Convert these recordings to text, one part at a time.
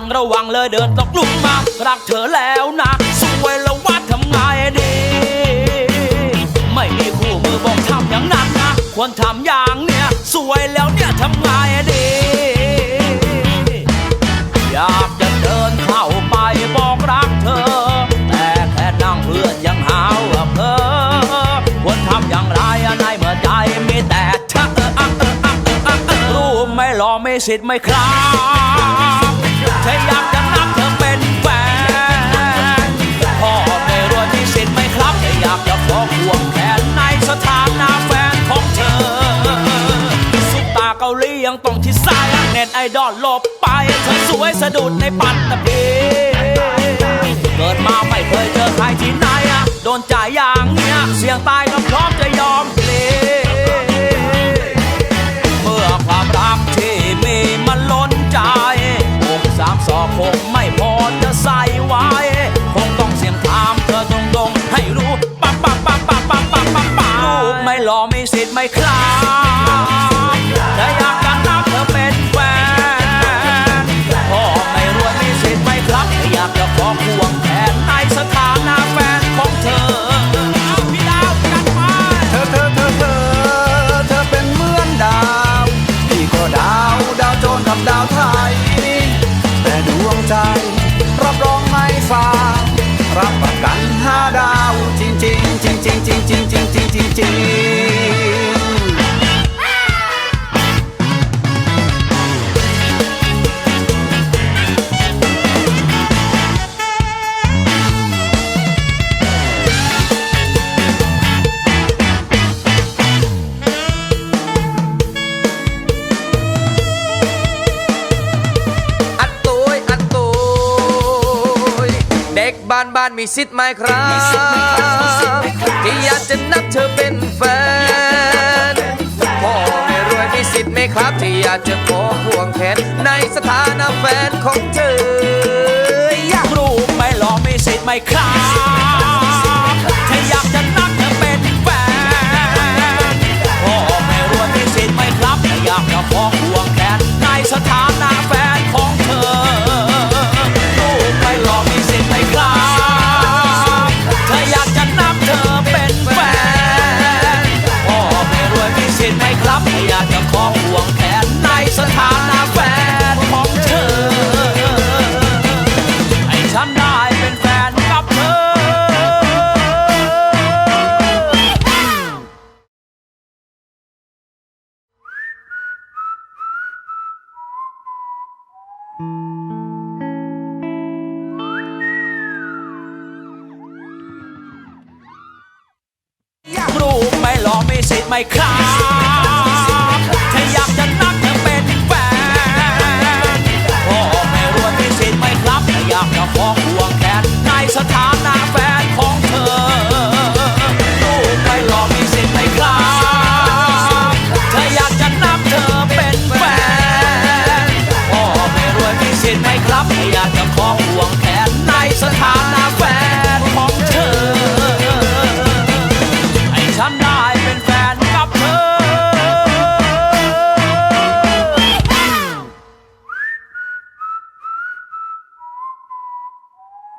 นระวังเลยเดินตกลุมมา รักเธอแล้วนะสวยแล้วว่าทำไงดี ไม่มีคู่มือบอกทำอย่างนั้นนะ ควรทำอย่างเนี้ยสวยแล้วเนี่ยทำไงดี อยากจะเดินเข้าไปบอกรักเธอ แต่แค่นั่งเพื่อนยังหาว่าเพ้อควรทำอย่างไรในเมื่อใจมีแต่เธอรู้ไหม่อไม่สิทธิ์ไม่ครับเธออยากจะนับเธอเป็นแฟนพ่อไม่รู้ที่สิ้นไหมครับเธออยากจะขอควงแทนในสถานะแฟนของเธอสุปตาเกาหลียังต้องที่ซ้ายเน็ตไอดอลหลบไปเธอสวยสะดุดในปัตตภี ไม่สิทธิ์ไม่คลาแต่อยากจะนับเธอเป็นแฟนพ่อไม่รวยมีสิทธิ์ไม่ครับอยากจะขอควงแขนในสถานะแฟนของเธอเอาพี่ดาวจัดมาเธอเธอเธอเธอเธอเป็นเหมือนดาวพี่ก็ดาวดาวโจรกับดาวไทย แต่ดวงใจรับรองไม่ฟ้ารับประกันห้าดาวจริงจริงจริงจริงจริงจริงจริงจริงจริง บ้านบ้านมีสิทธิ์ไหมครับที่อยากจะนับเธอเป็นแฟนพ่อไม่รวยมีสิทธิ์ไหมครับ ที่อยากจะขอควงแขนในสถานะแฟนของเธออยากรู้ไหม่หลอไม่สิทธิ์ไหมครับถ้าอยากจะนับเธอเป็นแฟนพ่อไม่รวยมีสิทธิ์ไหมครับถ้าอยากจะขอควง ครับ ถ้าอยากจะนักจะเป็นแฟนพ่อไม่รวยมีสิทธิ์ไหมครับ ถ้าอยากจะขอควง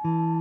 Mm-hmm.